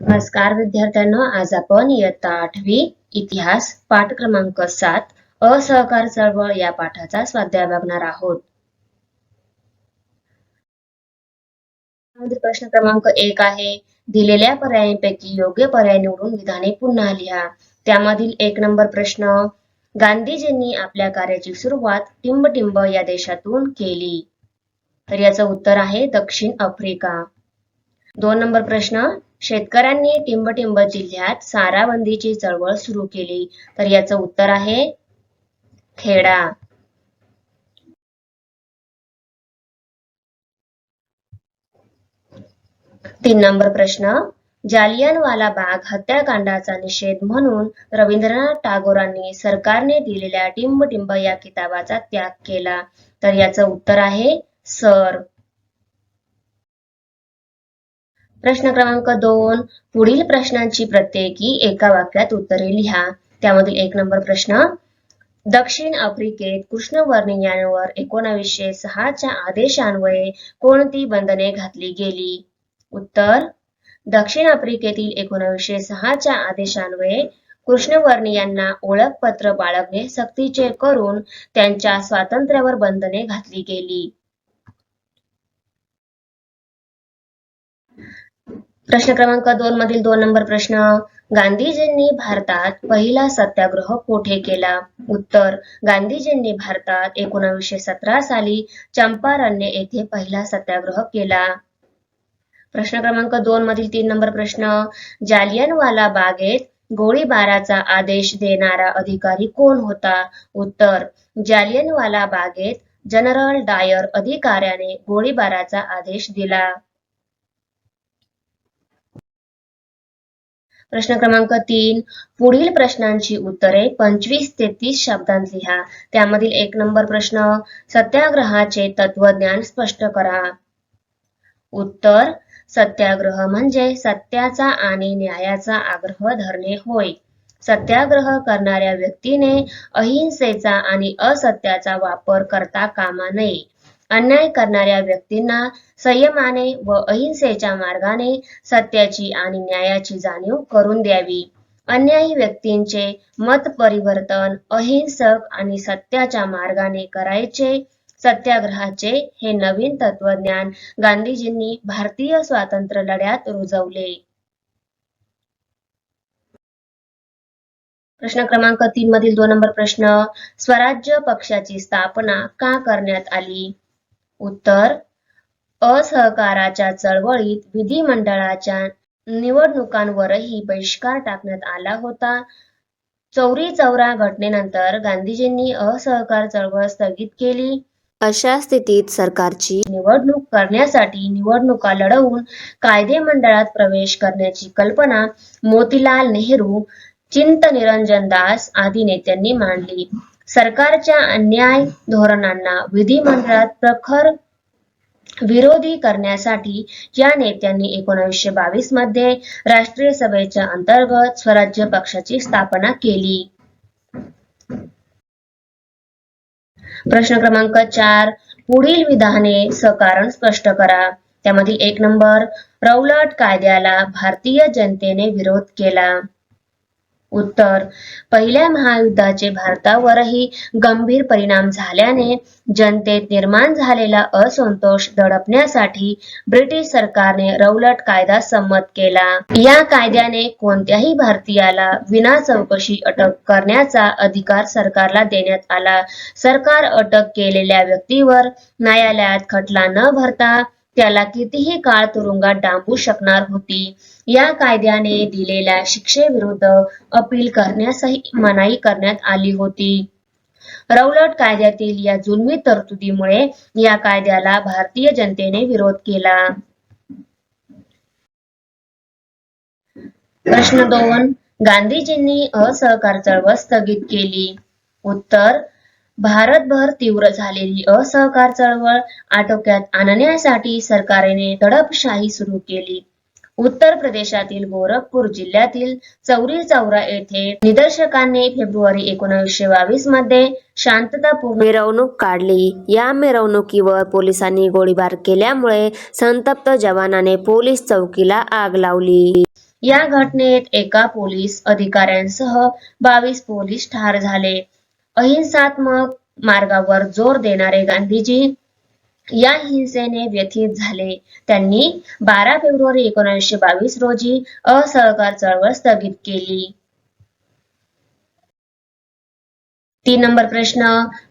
नमस्कार विद्यार्थ्यांनो आज आपण इयत्ता आठवी इतिहास पाठ क्रमांक सात असहकार चळवळ या पाठाचा स्वाध्याय बघणार आहोत. प्रश्न क्रमांक एक आहे दिलेल्या पर्यायांपैकी योग्य पर्याय निवडून विधाने पुन्हा लिहा. त्यामधील एक नंबर प्रश्न गांधीजींनी आपल्या कार्याची सुरुवात टिंबटिंब या देशातून केली. तर याचं उत्तर आहे दक्षिण आफ्रिका. दोन नंबर प्रश्न शेतकऱ्यांनी टिंबटिंब जिल्ह्यात साराबंदीची चळवळ सुरू केली. तर याचं उत्तर आहे खेडा. तीन नंबर प्रश्न. जालियनवाला बाग हत्याकांडाचा निषेध म्हणून रवींद्रनाथ टागोरांनी सरकारने दिलेल्या टिंबटिंब या किताबाचा त्याग केला. तर याचं उत्तर आहे सर. प्रश्न क्रमांक दोन पुढील प्रश्नांची प्रत्येकी एका वाक्यात उत्तरे लिहा. त्यामधील एक नंबर प्रश्न दक्षिण आफ्रिकेत कृष्णवर्णियांवर एकोणावीसशे सहाच्या आदेशान्वये कोणती बंधने घातली गेली? उत्तर दक्षिण आफ्रिकेतील एकोणावीसशे सहाच्या आदेशान्वये कृष्णवर्णियांना ओळखपत्र बाळगणे सक्तीचे करून त्यांच्या स्वातंत्र्यावर बंधने घातली गेली. प्रश्न क्रमांक दोन मधील दोन नंबर प्रश्न. गांधीजींनी भारतात पहिला सत्याग्रह कोठे केला? उत्तर गांधीजींनी भारतात एकोणावीसशे सतरा साली चंपारण्य येथे पहिला सत्याग्रह केला. प्रश्न क्रमांक दोन मधील तीन नंबर प्रश्न. जालियनवाला बागेत गोळीबाराचा आदेश देणारा अधिकारी कोण होता? उत्तर जालियनवाला बागेत जनरल डायर अधिकाऱ्याने गोळीबाराचा आदेश दिला. प्रश्न क्रमांक तीन पुढील प्रश्नांची उत्तरे पंचवीस ते तीस शब्दांत लिहा. त्यामधील एक नंबर प्रश्न सत्याग्रहाचे तत्वज्ञान स्पष्ट करा. उत्तर सत्याग्रह म्हणजे सत्याचा आणि न्यायाचा आग्रह धरणे होय. सत्याग्रह करणाऱ्या व्यक्तीने अहिंसेचा आणि असत्याचा वापर करता कामा नये. अन्याय करणाऱ्या व्यक्तींना संयमाने व अहिंसेच्या मार्गाने सत्याची आणि न्यायाची जाणीव करून द्यावी. अन्यायी व्यक्तींचे मत परिवर्तन अहिंसक आणि सत्याच्या मार्गाने करायचे सत्याग्रहाचे हे नवीन तत्वज्ञान गांधीजींनी भारतीय स्वातंत्र्य लढ्यात रुजवले. प्रश्न क्रमांक तीन मधील दोन नंबर प्रश्न स्वराज्य पक्षाची स्थापना का करण्यात आली? उत्तर असहकाराच्या चळवळीत विधिमंडळाच्या निवडणुकांवरही बहिष्कार टाकण्यात आला होता. चौरी चौरा घटनेनंतर गांधीजींनी असहकार चळवळ स्थगित केली. अशा स्थितीत सरकारची निवडणूक करण्यासाठी निवडणुका लढवून कायदे मंडळात प्रवेश करण्याची कल्पना मोतीलाल नेहरू चिंतनिरंजन दास आदी नेत्यांनी मांडली. सरकारच्या अन्याय धोरणांना विधिमंडळात प्रखर विरोधी करण्यासाठी या नेत्यांनी एकोणीसशे बावीसमध्ये राष्ट्रीय सभेच्या अंतर्गत स्वराज्य पक्षाची स्थापना केली. प्रश्न क्रमांक चार पुढील विधाने सकारण स्पष्ट करा. त्यामधील एक नंबर रौलट कायद्याला भारतीय जनतेने विरोध केला. उत्तर. पहिल्या महायुद्धाचे भारतावरही गंभीर परिणाम झाल्याने जनतेत निर्माण झालेला असंतोष दडपण्यासाठी ब्रिटिश सरकारने रौलट कायदा संमत केला. या कायद्याने कोणत्याही भारतीयाला विना चौकशी अटक करण्याचा अधिकार सरकारला देण्यात आला. सरकार अटक केलेल्या व्यक्तीवर न्यायालयात खटला न भरता त्याला कितीही काळ तुरुंगात डांबू शकणार होती. या कायद्याने दिलेल्या शिक्षेविरुद्ध अपील करण्यासही मनाई करण्यात आली होती. रौलट कायद्यातील या जुलमी तरतुदीमुळे या कायद्याला भारतीय जनतेने विरोध केला. प्रश्न दोन. गांधीजींनी असहकार चळवळ स्थगित केली. उत्तर भारतभर तीव्र झालेली असहकार चळवळ आटोक्यात आणण्यासाठी सरकारने दडपशाही सुरू केली. उत्तर प्रदेशातील गोरखपूर जिल्ह्यातील चौरी चौरा येथे निदर्शकांनी फेब्रुवारी एकोणीसशे बावीसमध्ये शांततापूर्ण मिरवणूक काढली. या मिरवणुकीवर पोलिसांनी गोळीबार केल्यामुळे संतप्त जवानाने पोलीस चौकीला आग लावली. या घटनेत एका पोलीस अधिकाऱ्यांसह बावीस पोलीस ठार झाले. अहिंसात्मक मार्गावर जोर देणारे गांधीजी या हिंसेने व्यथित झाले. त्यांनी बारा फेब्रुवारी एकोणीसशे बावीस रोजी असहकार चळवळ स्थगित केली. तीन नंबर प्रश्न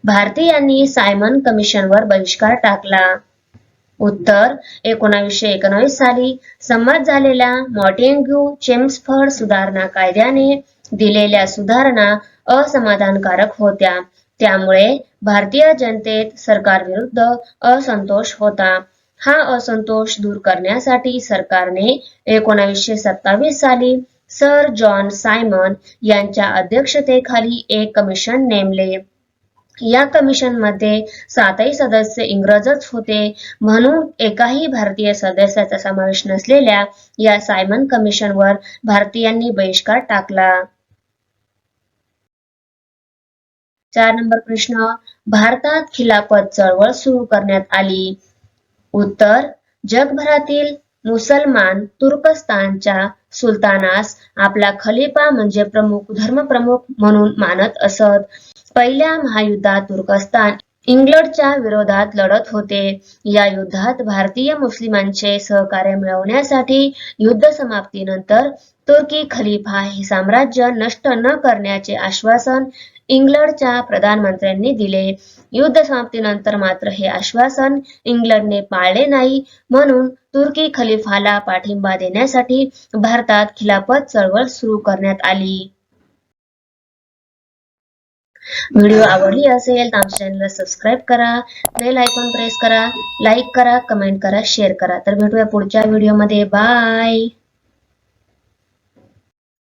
भारतीयांनी सायमन कमिशनवर बहिष्कार टाकला. उत्तर एकोणावीसशे एकोणावीस साली संमत झालेल्या मॉटेंग्यू चेम्सफर्ड सुधारणा कायद्याने दिलेल्या सुधारणा असमाधानकारक होत्या. त्यामुळे भारतीय जनतेत सरकारविरुद्ध असंतोष होता. हा असंतोष दूर करण्यासाठी सरकारने एकोणीसशे सत्तावीस साली सर जॉन सायमन यांच्या अध्यक्षतेखाली एक कमिशन नेमले. या कमिशनमध्ये सातही सदस्य इंग्रजच होते. म्हणून एकाही भारतीय सदस्याचा समावेश नसलेल्या या सायमन कमिशनवर भारतीयांनी बहिष्कार टाकला. चार नंबर प्रश्न. भारतात खिलाफत चळवळ सुरू करण्यात आली. उत्तर जगभरातील मुसलमान तुर्कस्तानच्या सुलतानास आपला खलिफा म्हणजे प्रमुख धर्मप्रमुख म्हणून मानत असत. पहिल्या महायुद्धात तुर्कस्तान इंग्लंडच्या विरोधात लढत होते. या युद्धात भारतीय मुस्लिमांचे सहकार्य मिळवण्यासाठी युद्ध समाप्तीनंतर तुर्की खलिफा हे साम्राज्य नष्ट न करण्याचे आश्वासन इंग्लंडच्या प्रधानमंत्र्यांनी दिले. युद्ध समाप्तीनंतर मात्र हे आश्वासन इंग्लंडने पाळले नाही. म्हणून तुर्की खलिफाला पाठिंबा देण्यासाठी भारतात खिलाफत चळवळ सुरू करण्यात आली. व्हिडिओ आवडली असेल तर आमच्या चॅनलला सबस्क्राईब करा. बेल आयकॉन प्रेस करा. लाईक करा कमेंट करा शेअर करा. तर भेटूया पुढच्या व्हिडिओमध्ये. बाय!